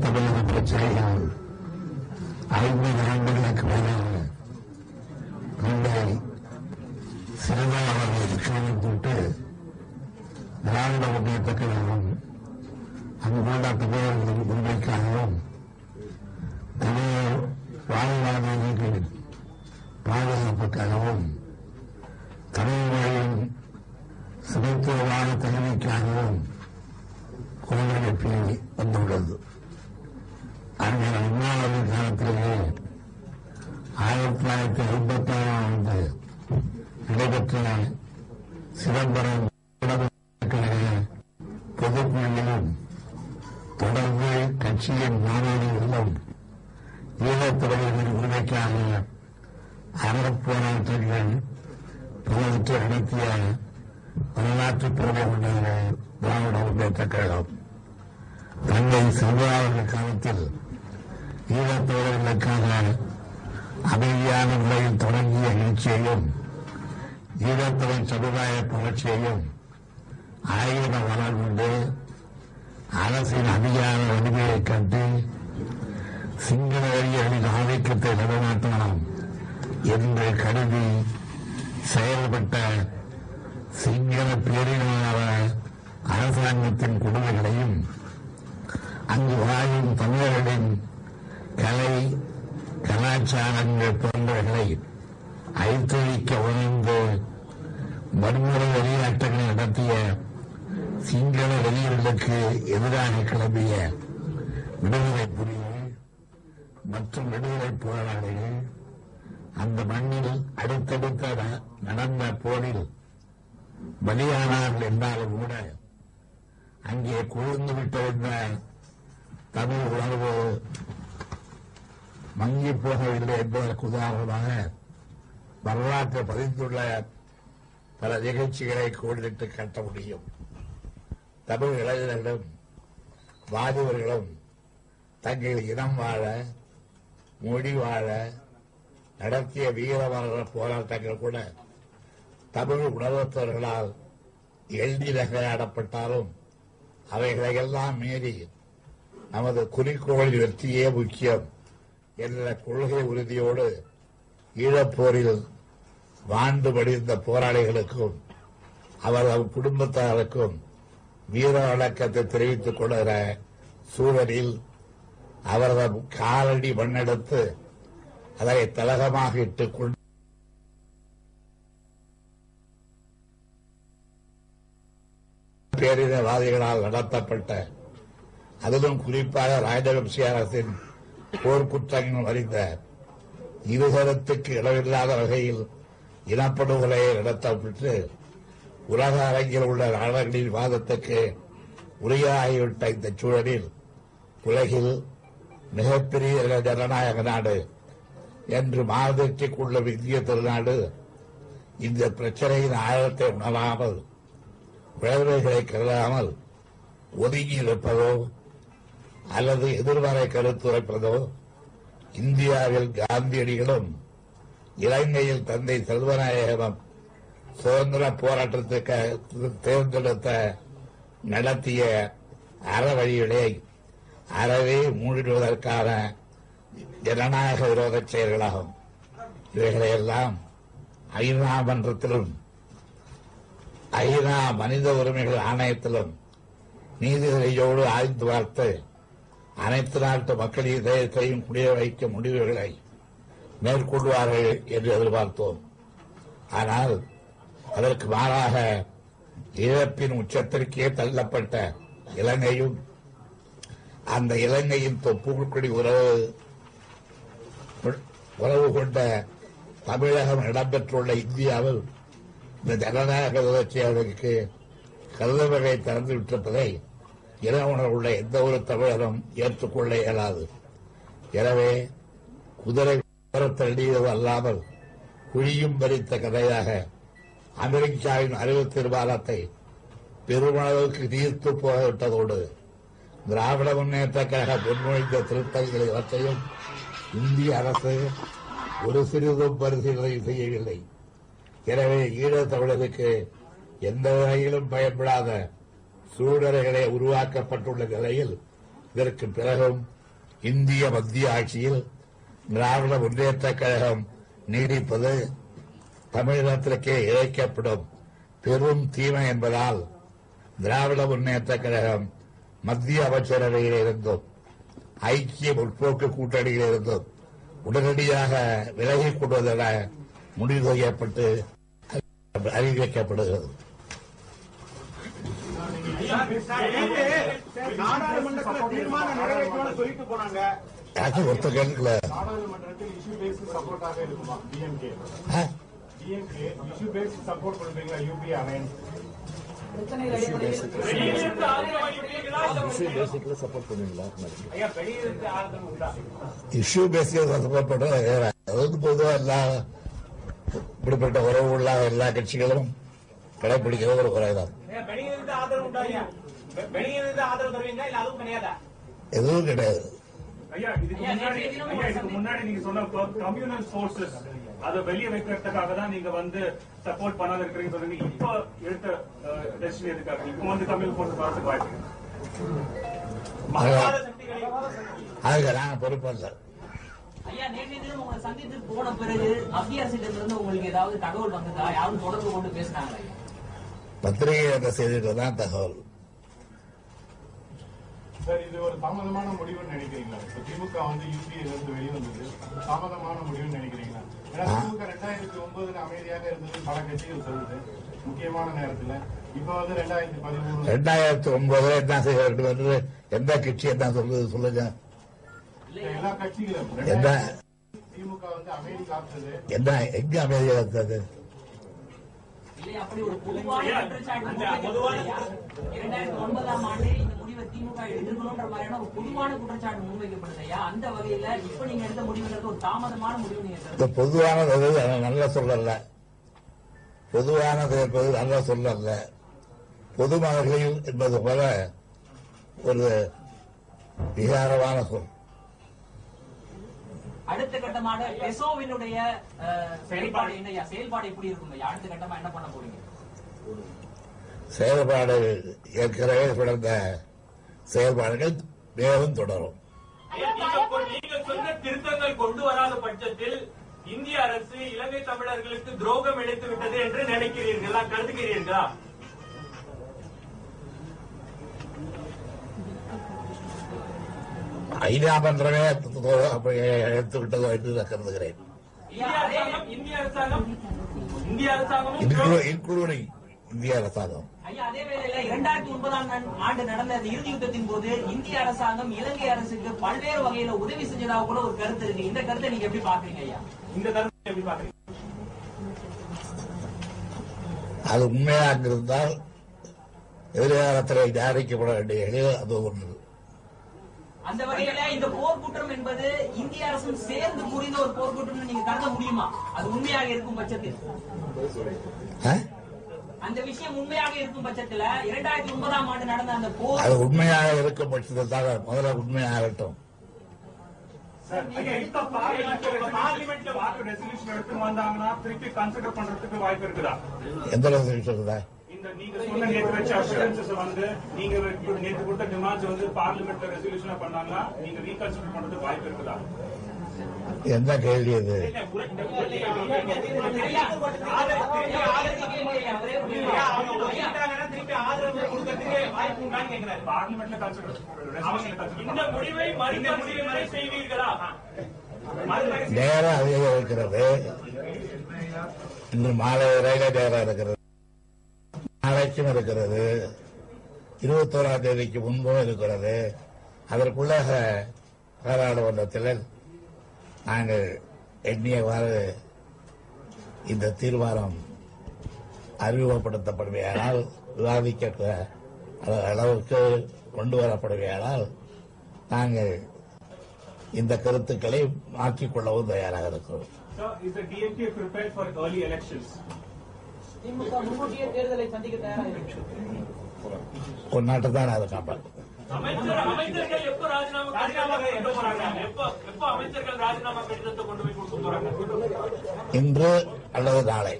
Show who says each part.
Speaker 1: தமிழக பிரச்சனைகள் ஐம்பது ஆண்டுகளுக்கு மேலாக மும்பை அவர்களை ரிக்ஷாவிட்டு திராவிட முன்னேற்ற கழகம் அங்கு தமிழர்கள் முன்வைக்காகவும் ஆயிரத்தி தொள்ளாயிரத்தி ஐம்பத்தி ஆறாம் ஆண்டு நடைபெற்ற சிதம்பரம் கழக பொதுக்குழுவிலும் தொடர்ந்து கட்சியின் மாநாடுகளிலும் ஈழத்தமிழர்கள் உரிமைக்காக அறப்போராட்டங்கள் பலவற்றை நடத்திய வரலாற்று பெருமை திராவிட முன்னேற்ற கழகம் தந்தை செல்வராளர்கள் காலத்தில் ஈழத்தோழர்களுக்காக அமைதியான முறையில் தொடங்கிய எழுச்சியையும் ஈழத்தமிழ் சமுதாய புரட்சியையும் ஆயிரம் வளர்ந்து கொண்டு அரசின் அதிகார வலிமையை கண்டு சிங்கள வழிகளின் ஆதிக்கத்தை நிலைநாட்டலாம் என்று கருதி செயல்பட்ட சிங்கள பேரினவாத அரசாங்கத்தின் கொடுமைகளையும் அங்கு வாழும் தமிழர்களின் கலை கலாச்சாரங்கள் போன்றவர்களை ஐத்தொழிக்க உணர்ந்து வன்முறை வெளிநாட்டங்களை நடத்திய சிங்கள வெளியர்களுக்கு எதிராக கிளம்பிய விடுதலை புலிகள் மற்றும் விடுதலை போராளிகள் அந்த மண்ணில் அடுத்தடுத்த நடந்த போரில் பலியானார்கள் என்றாலும் கூட அங்கே குழுந்து விட்டிருந்த தமிழ் உணர்வு மங்கி போகவில்லை என்பதற்கு உதாரணமாக வரலாற்றை பதிந்துள்ள பல நிகழ்ச்சிகளை கோடிட்டு காட்ட முடியும். தமிழ் இளைஞர்களும் வாலிபர்களும் தங்கள் இனம் வாழ மொழி வாழ நடத்திய வீரமரண போராட்டங்கள் கூட தமிழ் உணர்வத்தவர்களால் எழுதி நகையாடப்பட்டாலும் அவைகளையெல்லாம் மீறி நமது குறிக்கோளின் வெற்றியே முக்கியம். என்ற கொள்கை உறுதியோடு ஈழப்போரில் வாழ்ந்து மடிந்த போராளிகளுக்கும் அவரது குடும்பத்தாருக்கும் வீர வணக்கத்தை தெரிவித்துக் கொள்கிற சூழலில் அவரது காலடி மண்ணெடுத்து அதை தலகமாக இட்டுக் கொண்டு பேரினவாதிகளால் நடத்தப்பட்ட அதிலும் குறிப்பாக ராஜவம்சி அரசின் போர்க்குற்றங்கள் அறிந்த இருதரத்துக்கு இடமில்லாத வகையில் இனப்படுகொலையை நடத்தப்பட்டு உலக அரங்கில் உள்ள நாடுகளின் வாதத்துக்கு உரையாகிவிட்ட இந்த சூழலில் உலகில் மிகப்பெரிய ஜனநாயக நாடு என்று மாதத்திற்குள்ள இந்திய திருநாடு இந்த பிரச்சனையின் ஆழத்தை உணராமல் விளைவுகளை கருதாமல் ஒதுங்கி இருப்பதோ அல்லது எதிர்மறை கருத்துரைப்பதோ இந்தியாவில் காந்தியடிகளும் இலங்கையில் தந்தை செல்வநாயகம் சுதந்திர போராட்டத்துக்கு தேர்ந்தெடுத்த நடத்திய அறவழிகளை அறவே மூடிடுவதற்கான ஜனநாயக விரோத செயல்களாகும். இவைகளையெல்லாம் ஐநா மன்றத்திலும் ஐநா மனித உரிமைகள் ஆணையத்திலும் நீதிபதியோடு ஆய்ந்து பார்த்து அனைத்து நாட்டு மக்களின் இதயத்தையும் குடிய வைக்க முடிவுகளை மேற்கொள்வார்கள் என்று எதிர்பார்த்தோம். ஆனால் அதற்கு மாறாக இழப்பின் உச்சத்திற்கே தள்ளப்பட்ட இலங்கையும் அந்த இலங்கையின் தொப்புக்குடி உறவு உறவு கொண்ட தமிழகம் இடம்பெற்றுள்ள இந்தியாவில் இந்த ஜனநாயக வளர்ச்சியாளருக்கு கருதவகை திறந்துவிட்டிருப்பதை இன உணர்வுள்ள எந்த ஒரு தமிழரும் ஏற்றுக்கொள்ள இயலாது. எனவே குதிரை தள்ளியது அல்லாமல் குழியும் பறித்த கதையாக அமெரிக்காவின் அறிவு தீர்மானத்தை பெருமளவுக்கு நீர்த்து போகவிட்டதோடு திராவிட முன்னேற்ற கழக முன்மொழிந்த திருத்தங்கள் இவற்றையும் இந்திய அரசு ஒரு சிறிதும் பரிசீலனை செய்யவில்லை. எனவே ஈழத் தமிழருக்கு எந்த வகையிலும் பயன்படாத சூழ்நிலைகளே உருவாக்கப்பட்டுள்ள நிலையில் இதற்கு பிறகும் இந்திய மத்திய ஆட்சியில் திராவிட முன்னேற்ற கழகம் நீடிப்பது தமிழகத்திற்கே இழைக்கப்படும் பெரும் தீமை என்பதால் திராவிட முன்னேற்ற கழகம் மத்திய அமைச்சரவையில் இருந்தும் ஐக்கிய முற்போக்கு கூட்டணியில் இருந்தும் உடனடியாக விலகிக் கொள்வதென முடிவு செய்யப்பட்டு அறிவிக்கப்படுகிறது.
Speaker 2: இஷ்யூ பேஸ்ட் சப்போர்ட் பண்ணுவீங்களா யூபி அலையன்ஸ்
Speaker 1: இஷ்யூ பேசிய சப்போர்ட் பொதுவா எல்லா இப்படிப்பட்ட உறவு உள்ள எல்லா கட்சிகளும் கடைபிடிக்கிற ஒரு குறைதான்.
Speaker 3: ஆதரவு உண்டா ஐயா வெ- வெளியிலிருந்து ஆதரவு தருவீங்களா? இல்ல அதுவும் கிடையாதா?
Speaker 1: எதுவும் கிடையாது.
Speaker 2: ஐயா இதுக்கு முன்னாடி ஐயா இதுக்கு முன்னாடி நீங்க சொன்ன கம்யூனல் ஃபோர்சஸ் அதை வெளியே வைக்கிறதுக்காக தான் நீங்க வந்து சப்போர்ட் பண்ணாத இருக்கிறீங்க சொல்றீங்க இப்போ எடுத்த டெசிஷன் எதுக்காக? இப்போ வந்து கம்யூனல் ஃபோர்ஸ் வரதுக்கு வாய்ப்பு
Speaker 1: அதுக்கு நான்
Speaker 4: ஐயா தினம் உங்களை சந்தித்து போன பிறகு மத்திய அரசிடம் இருந்து உங்களுக்கு ஏதாவது தகவல் வந்ததா? யாரும் தொடர்பு கொண்டு பேசினாங்க ஐயா
Speaker 1: பத்திரிகை என்ற செய்தியில தான் தகவல்.
Speaker 2: சார் இது ஒரு தாமதமான முடிவுன்னு நினைக்கிறீங்களா? இப்ப திமுக வந்து யூபிஏ இருந்து வெளிவந்தது தாமதமான முடிவுன்னு நினைக்கிறீங்களா? ஏன்னா திமுக ரெண்டாயிரத்தி ஒன்பதுல அமைதியாக இருந்தது பல கட்சிகள் சொல்லுது. முக்கியமான நேரத்துல. இப்ப வந்து ரெண்டாயிரத்தி பதிமூணு.
Speaker 1: ரெண்டாயிரத்தி ஒன்பதுல என்ன செய்ய வேண்டும் என்று எந்த கட்சி என்ன சொல்லுது சொல்லுங்க.
Speaker 2: எல்லா கட்சிகளும்.
Speaker 1: என்ன?
Speaker 2: திமுக வந்து அமைதி காத்தது.
Speaker 1: என்ன? எங்க அமைதியாக இருந்தது
Speaker 4: இல்லை அப்படி ஒரு பொதுவான குற்றச்சாட்டு முன்வைக்கப்பட்டது ஐயா. இரண்டாயிரத்தி ஒன்பதாம் ஆண்டு இந்த முடிவை திமுக மாதிரியான ஒரு பொதுவான குற்றச்சாட்டு முன்வைக்கப்படுது ஐயா அந்த வகையில இப்ப நீங்க எடுத்த முடிவுங்கிறது ஒரு தாமதமான முடிவு நீங்க
Speaker 1: பொதுவானது அது நல்ல சொல்லல்ல பொதுவானது என்பது நல்ல சொல்லல. பொதுமகளில் என்பது போல ஒரு விகாரமான சொல்.
Speaker 4: அடுத்த கட்டமாக பெசோவினுடைய அஹ், செயல்பாடு என்ன செயல்பாடு எப்படி இருக்கும் ஐயா? அடுத்த கட்டமா என்ன பண்ண போறீங்க?
Speaker 1: செயல்பாடு ஏற்கனவே தொடர்ந்த செயல்பாடுகள் மேலும் தொடரும்.
Speaker 3: நீங்கள் சொன்ன திருத்தங்கள் கொண்டு வராத பட்சத்தில் இந்திய அரசு இலங்கை தமிழர்களுக்கு துரோகம் இழைத்து விட்டது என்று நினைக்கிறீர்களா? கருதுகிறீர்களா?
Speaker 1: ஐநா மன்றமே எடுத்து விட்டதோ என்று கருதுகிறேன்.
Speaker 3: இந்திய அரசாங்கம் இந்திய அரசாங்கம் இந்திய அரசாங்கமும் துரோகம்
Speaker 1: இன்க்ளூடிங் இந்திய அரசாங்கம்.
Speaker 4: ஐயா அதே வேளையில இரண்டாயிரத்தி ஒன்பதாம் ஆண்டு நடந்த அந்த இறுதி யுத்தத்தின் போது இந்திய அரசாங்கம் இலங்கை அரசுக்கு பல்வேறு வகையில உதவி செஞ்சதாக கூட ஒரு கருத்து இருக்கு. இந்த கருத்தை நீங்க எப்படி பாக்குறீங்க ஐயா?
Speaker 3: இந்த கருத்தை எப்படி பாக்குறீங்க
Speaker 1: அது உண்மையாக இருந்தால் எதிர்காலத்தில் தயாரிக்கப்பட வேண்டிய எளிய அது ஒன்று.
Speaker 4: அந்த வகையில இந்த போர்க்குற்றம் என்பது இந்திய அரசும் சேர்ந்து புரிந்த ஒரு போர்க்குற்றம் நீங்க கருத முடியுமா? அது உண்மையாக இருக்கும் பட்சத்தில்? அந்த விஷயம் உண்மையாக இருக்கும் பட்சத்துல இரண்டாயிரத்தி ஒன்பதாம் ஆண்டு நடந்த அந்த போர்
Speaker 1: அது உண்மையாக இருக்கும் பட்சத்தில் தான் முதல்ல உண்மையாகட்டும்
Speaker 2: வாக்கு ரெசல்யூஷன் எடுத்து வந்தாங்கன்னா திருப்பி கன்சிடர் பண்றதுக்கு வாய்ப்பு இருக்குதா?
Speaker 1: எந்த
Speaker 2: இந்த நீங்க சொன்ன நேற்று வச்ச அஷூரன்சஸ் வந்து நீங்க நேற்று கொடுத்த டிமாண்ட்ஸ் வந்து பார்லிமெண்ட்ல ரெசல்யூஷனா பண்ணாங்கன்னா நீங்க ரீகன்சிடர் பண்றதுக்கு வாய்ப்பு இருக்குதா
Speaker 1: என்ன கேள்வி அது நேரம் அதிகம் இருக்கிறது இன்று மாலை வரையில நேரம் இருக்கிறது எலெக்ஷன் இருக்கிறது இருபத்தோராம் தேதிக்கு முன்பும் இருக்கிறது. அதற்குள்ளாக பாராளுமன்றத்தில் நாங்கள் எண்ணியவாறு இந்த தீர்மானம் அறிமுகப்படுத்தப்படுமையானால் விவாதிக்க அளவுக்கு கொண்டு வரப்படுமையானால் நாங்கள் இந்த கருத்துக்களை மாற்றிக் கொள்ளவும் தயாராக இருக்கிறோம். நாட்டை தான் அதை காப்பாற்று இன்று அல்லது நாளை.